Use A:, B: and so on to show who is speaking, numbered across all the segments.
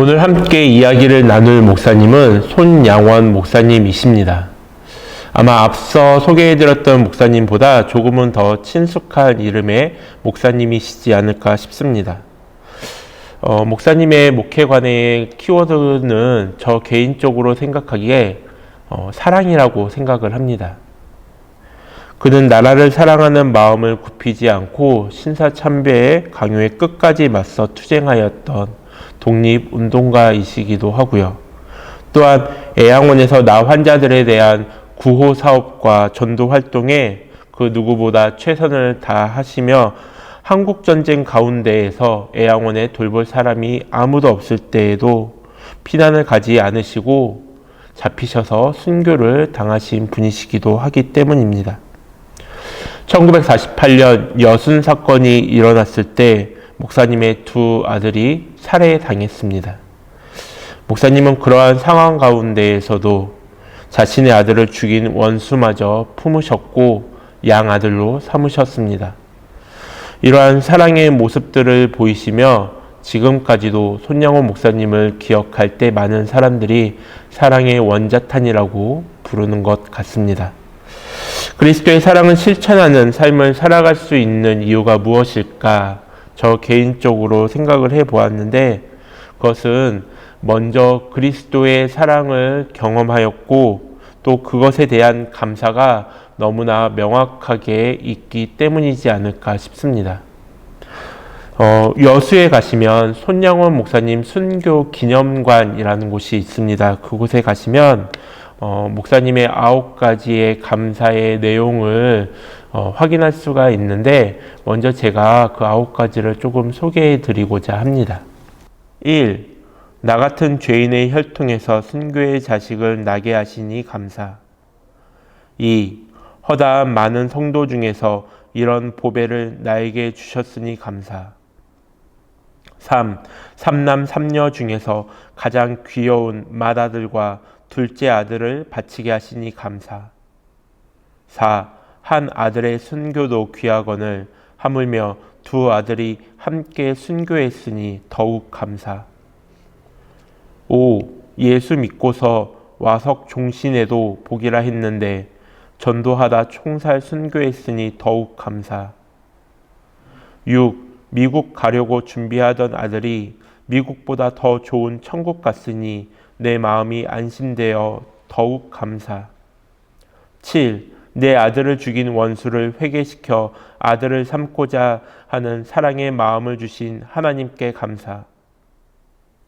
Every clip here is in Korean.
A: 오늘 함께 이야기를 나눌 목사님은 손양원 목사님이십니다. 아마 앞서 소개해드렸던 목사님보다 조금은 더 친숙한 이름의 목사님이시지 않을까 싶습니다. 어, 목사님의 목회관의 키워드는 저 개인적으로 생각하기에 어, 사랑이라고 생각을 합니다. 그는 나라를 사랑하는 마음을 굽히지 않고 신사참배의 강요에 끝까지 맞서 투쟁하였던 독립 운동가이시기도 하고요. 또한 애양원에서 나 환자들에 대한 구호 사업과 전도 활동에 그 누구보다 최선을 다하시며 한국 전쟁 가운데에서 애양원에 돌볼 사람이 아무도 없을 때에도 피난을 가지 않으시고 잡히셔서 순교를 당하신 분이시기도 하기 때문입니다. 1948년 여순 사건이 일어났을 때 목사님의 두 아들이 살해당했습니다. 목사님은 그러한 상황 가운데에서도 자신의 아들을 죽인 원수마저 품으셨고 양 아들로 삼으셨습니다. 이러한 사랑의 모습들을 보이시며 지금까지도 손양호 목사님을 기억할 때 많은 사람들이 사랑의 원자탄이라고 부르는 것 같습니다. 그리스도의 사랑을 실천하는 삶을 살아갈 수 있는 이유가 무엇일까? 저 개인적으로 생각을 해 보았는데 그것은 먼저 그리스도의 사랑을 경험하였고 또 그것에 대한 감사가 너무나 명확하게 있기 때문이지 않을까 싶습니다. 어, 여수에 가시면 손양원 목사님 순교 기념관이라는 곳이 있습니다. 그곳에 가시면 어, 목사님의 아홉 가지의 감사의 내용을 어, 확인할 수가 있는데 먼저 제가 그 아홉 가지를 조금 소개해 드리고자 합니다. 1. 나 같은 죄인의 혈통에서 순교의 자식을 나게 하시니 감사. 2. 허다한 많은 성도 중에서 이런 보배를 나에게 주셨으니 감사. 3. 삼남 삼녀 중에서 가장 귀여운 맏아들과 둘째 아들을 바치게 하시니 감사. 4. 한 아들의 순교도 귀하거늘 하물며 두 아들이 함께 순교했으니 더욱 감사. 5. 예수 믿고서 와석 종신에도 복이라 했는데 전도하다 총살 순교했으니 더욱 감사. 6. 미국 가려고 준비하던 아들이 미국보다 더 좋은 천국 갔으니 내 마음이 안심되어 더욱 감사. 7. 내 아들을 죽인 원수를 회개시켜 아들을 삼고자 하는 사랑의 마음을 주신 하나님께 감사.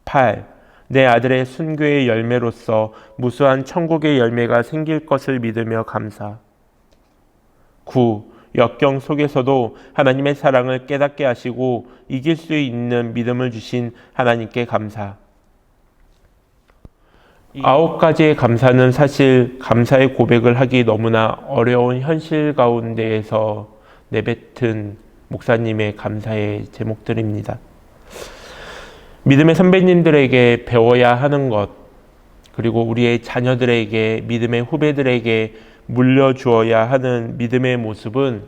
A: 8. 내 아들의 순교의 열매로서 무수한 천국의 열매가 생길 것을 믿으며 감사. 9. 역경 속에서도 하나님의 사랑을 깨닫게 하시고 이길 수 있는 믿음을 주신 하나님께 감사. 아홉 가지의 감사는 사실 감사의 고백을 하기 너무나 어려운 현실 가운데에서 내뱉은 목사님의 감사의 제목들입니다. 믿음의 선배님들에게 배워야 하는 것, 그리고 우리의 자녀들에게, 믿음의 후배들에게 물려주어야 하는 믿음의 모습은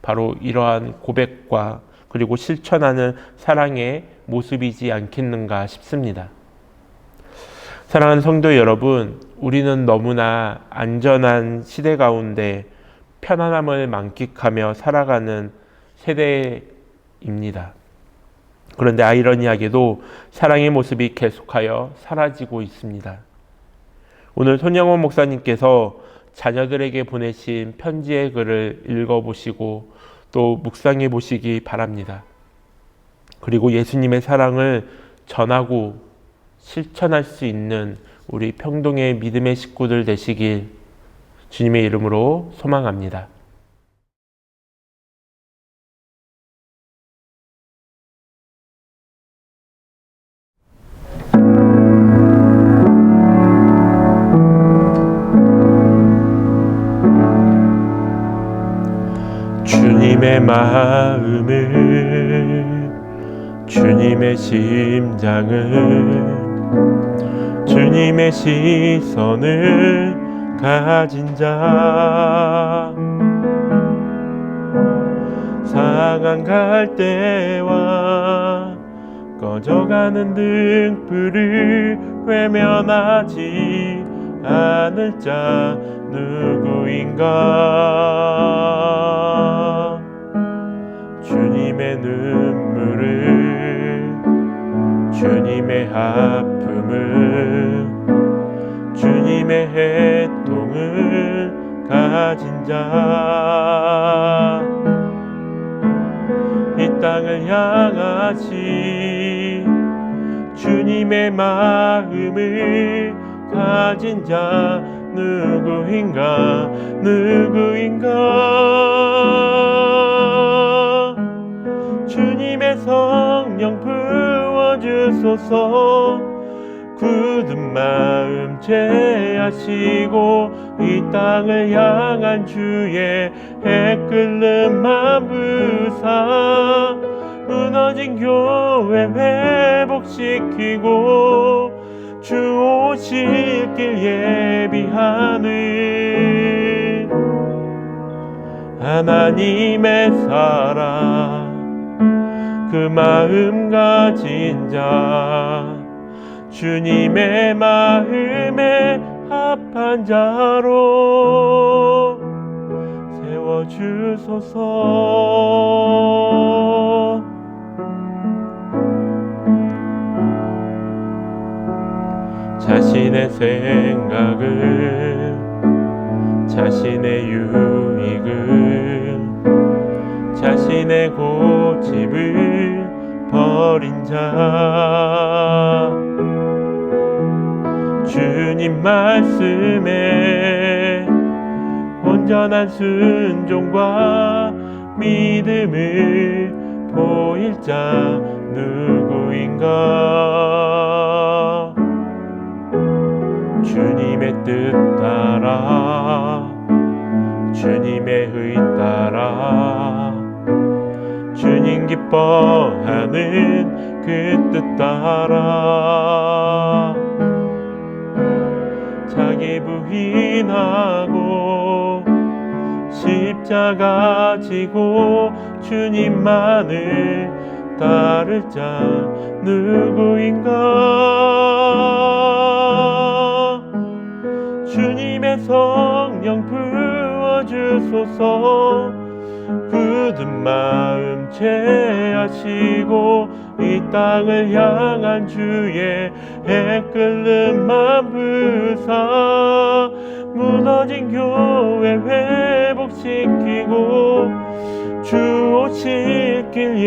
A: 바로 이러한 고백과 그리고 실천하는 사랑의 모습이지 않겠는가 싶습니다. 사랑하는 성도 여러분, 우리는 너무나 안전한 시대 가운데 편안함을 만끽하며 살아가는 세대입니다. 그런데 아이러니하게도 사랑의 모습이 계속하여 사라지고 있습니다. 오늘 손영원 목사님께서 자녀들에게 보내신 편지의 글을 읽어보시고 또 묵상해 보시기 바랍니다. 그리고 예수님의 사랑을 전하고 실천할 수 있는 우리 평동의 믿음의 식구들 되시길 주님의 이름으로 소망합니다. 주님의 마음을 주님의 심장을 주님의 시선을 가진 자. 상한 갈대와 꺼져가는 등불을 외면하지 않을 자 누구인가? 주님의 눈물을 주님의 아픔을 주님의 해통을 가진 자. 이 땅을 향하시 주님의 마음을 가진 자. 누구인가? 누구인가? 주님의 성령 부 어주소서. 굳은 마음 채하시고 이 땅을 향한 주의 해 끓는 만부사 무너진 교회 회복시키고 주 오실 길 예비하는 하나님의 사랑 그 마음 가진 자 주님의 마음에 합한 자로 세워주소서. 자신의 생각을 자신의 유익을 자신의 고집을 버린 자. 주님 말씀에 온전한 순종과 믿음을 보일 자 누구인가? 주님의 뜻 따라 주님의 의 기뻐하는 그 뜻 따라. 자기 부인하고 십자가 지고 주님만을 따를 자 누구인가? 주님의 성령 부어주소서 굳은 마음 채하시고 이 땅을 향한 주의 해 끓는 만부사 무너진 교회 회복시키고 주 오실 길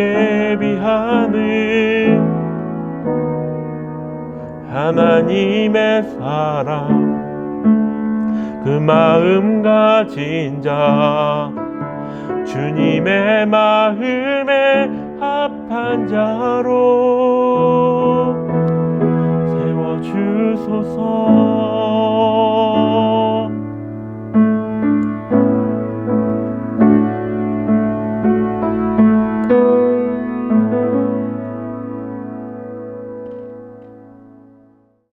A: 예비하는 하나님의 사랑. 그 마음 가진 자 주님의 마음에 합한 자로 세워주소서